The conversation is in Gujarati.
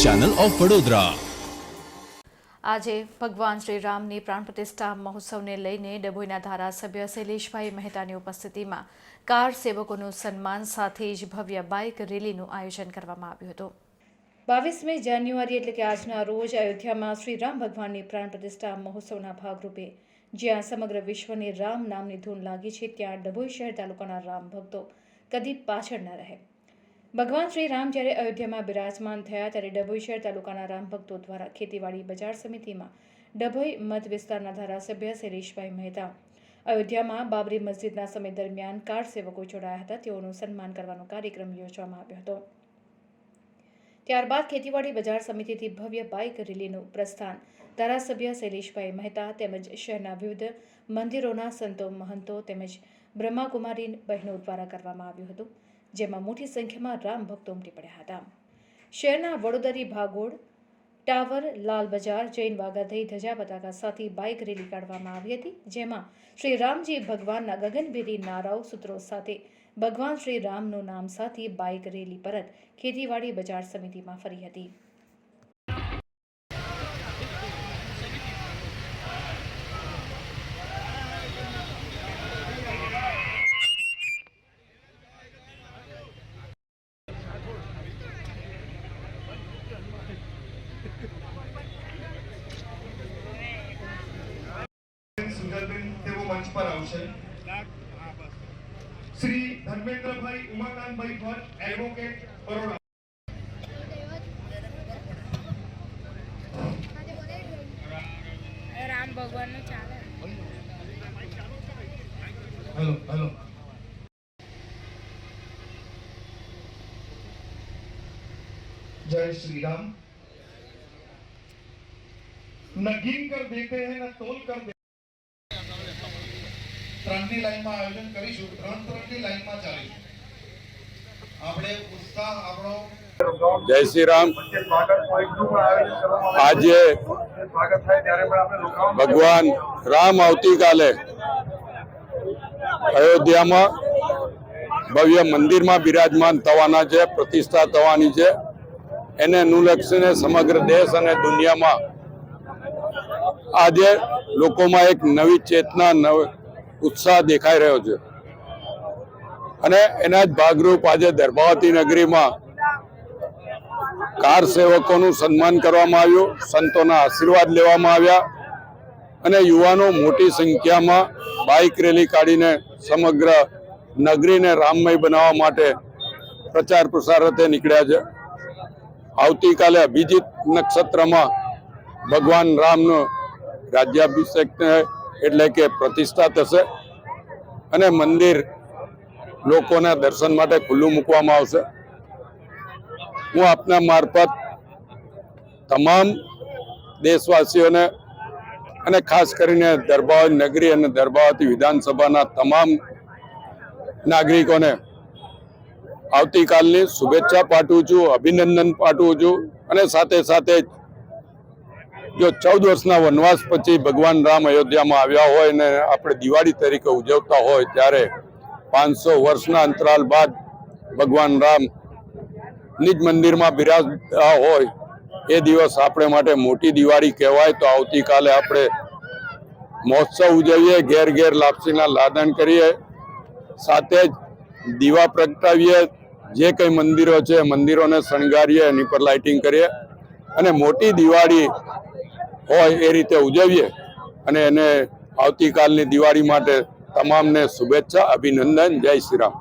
ચેનલ ઓફ વડોદરા આજે ભગવાન શ્રી રામની પ્રાણ પ્રતિષ્ઠા મહોત્સવને લઈને ડભોઈના ધારાસભ્ય શૈલેષભાઈ મહેતાની ઉપસ્થિતિમાં કાર સેવકોનું સન્માન સાથે જ ભવ્ય બાઇક રેલીનું આયોજન કરવામાં આવ્યું હતું. બાવીસમી જાન્યુઆરી એટલે કે આજના રોજ અયોધ્યામાં શ્રી રામ ભગવાનની પ્રાણ પ્રતિષ્ઠા મહોત્સવના ભાગરૂપે જ્યાં સમગ્ર વિશ્વની રામ નામની ધૂન લાગી છે ત્યાં ડભોઈ શહેર તાલુકાના રામ ભક્તો કદી પાછળ ન રહે. ભગવાન શ્રી રામ જ્યારે અયોધ્યામાં બિરાજમાન થયા ત્યારે ડભોઈ શહેર તાલુકાના રામ ભક્તો દ્વારા ખેતીવાડી બજાર સમિતિમાં ડભોઈ મત વિસ્તારના ધારાસભ્ય શૈલેષભાઈ મહેતા, અયોધ્યામાં બાબરી મસ્જિદના સમય દરમિયાન કાર સેવકો જોડાયા હતા. તેઓનું સન્માન કરવાનો કાર્યક્રમ યોજવામાં આવ્યો હતો. ત્યારબાદ ખેતીવાડી બજાર સમિતિથી ભવ્ય બાઇક રેલીનું પ્રસ્થાન ધારાસભ્ય શૈલેષભાઈ મહેતા તેમજ શહેરના વિવિધ મંદિરોના સંતો મહંતો તેમજ બ્રહ્માકુમારી બહેનો દ્વારા કરવામાં આવ્યું હતું. જેમાં મોટી સંખ્યામાં રામ ભક્તો ઉમટી પડ્યા હતા. શહેરના વડોદરી ભાગોળ, ટાવર, લાલ બજાર, જૈન વાઘાધઈ, ધજા પતાકા સાથે બાઇક રેલી કાઢવામાં આવી હતી, જેમાં શ્રી રામજી ભગવાનના ગગનભેરી નારાઓ સૂત્રો સાથે ભગવાન શ્રી રામનું નામ સાથે બાઇક રેલી પરત ખેતીવાડી બજાર સમિતિમાં ફરી હતી. મંચ પર આવશે શ્રી ધર્મેન્દ્રભાઈ ઉમાકાંતભાઈ ભટ્ટ એડવોકેટ બરોડા રામ ભગવાનનું ચાલે હેલો હેલો जय श्री राम न गिन कर देते हैं न तोल कर देते ત્રણની લાઈનમાં આયોજન કરીશું. ત્રણ ત્રણની લાઈનમાં ચાલીશું. આપણે ઉત્સાહ આપણો જય શ્રી રામ. આજે ભગવાન રામ આવતીકાલે અયોધ્યામાં ભવ્ય મંદિરમાં બિરાજમાન થવાના છે, પ્રતિષ્ઠા થવાની છે. એને અનુલક્ષીને સમગ્ર દેશ અને દુનિયામાં આજે લોકોમાં એક નવી ચેતના ઉત્સાહ દેખાઈ રહ્યો છે. અને એના જ ભાગરૂપ આજે દર્ભાવતી નગરીમાં કાર સેવકોનું સન્માન કરવામાં આવ્યું, સંતોના આશીર્વાદ લેવામાં આવ્યા અને યુવાનો મોટી સંખ્યામાં બાઇક રેલી કાઢીને સમગ્ર નગરીને રામમય બનાવવા માટે પ્રચાર પ્રસાર અર્થે નીકળ્યા છે. આવતીકાલે અભિજીત નક્ષત્રમાં ભગવાન રામનો રાજ્યાભિષેક એટલે કે પ્રતિષ્ઠા થશે અને મંદિર લોકોના દર્શન માટે ખુલ્લું મૂકવામાં આવશે. હું આપના મારફત તમામ દેશવાસીઓને અને ખાસ કરીને દરબાવતી નગરી અને દરબાવતી વિધાનસભાના તમામ નાગરિકોને આવતીકાલની શુભેચ્છા પાઠવું છું, અભિનંદન પાઠવું છું અને સાથે સાથે જો ચૌદ વર્ષના વનવાસ પછી ભગવાન રામ અયોધ્યામાં આવ્યા હોય ને આપણે દિવાળી તરીકે ઉજવતા હોય ત્યારે પાંચસો વર્ષના અંતરાલ બાદ ભગવાન રામ નિજ મંદિરમાં બિરાજતા હોય એ દિવસ આપણે માટે મોટી દિવાળી કહેવાય. તો આવતીકાલે આપણે મહોત્સવ ઉજવીએ, ઘેર ઘેર લાપસીના લાદન કરીએ, સાથે જ દીવા પ્રગટાવીએ. જે કંઈ મંદિરો છે મંદિરોને શણગારીએ, એની પર લાઇટિંગ કરીએ. અને મોટી દિવાળી હોય એ રીતે ઉજવીએ અને એને આવતીકાલની દિવાળી માટે તમામને શુભેચ્છા, અભિનંદન, જય શ્રી રામ.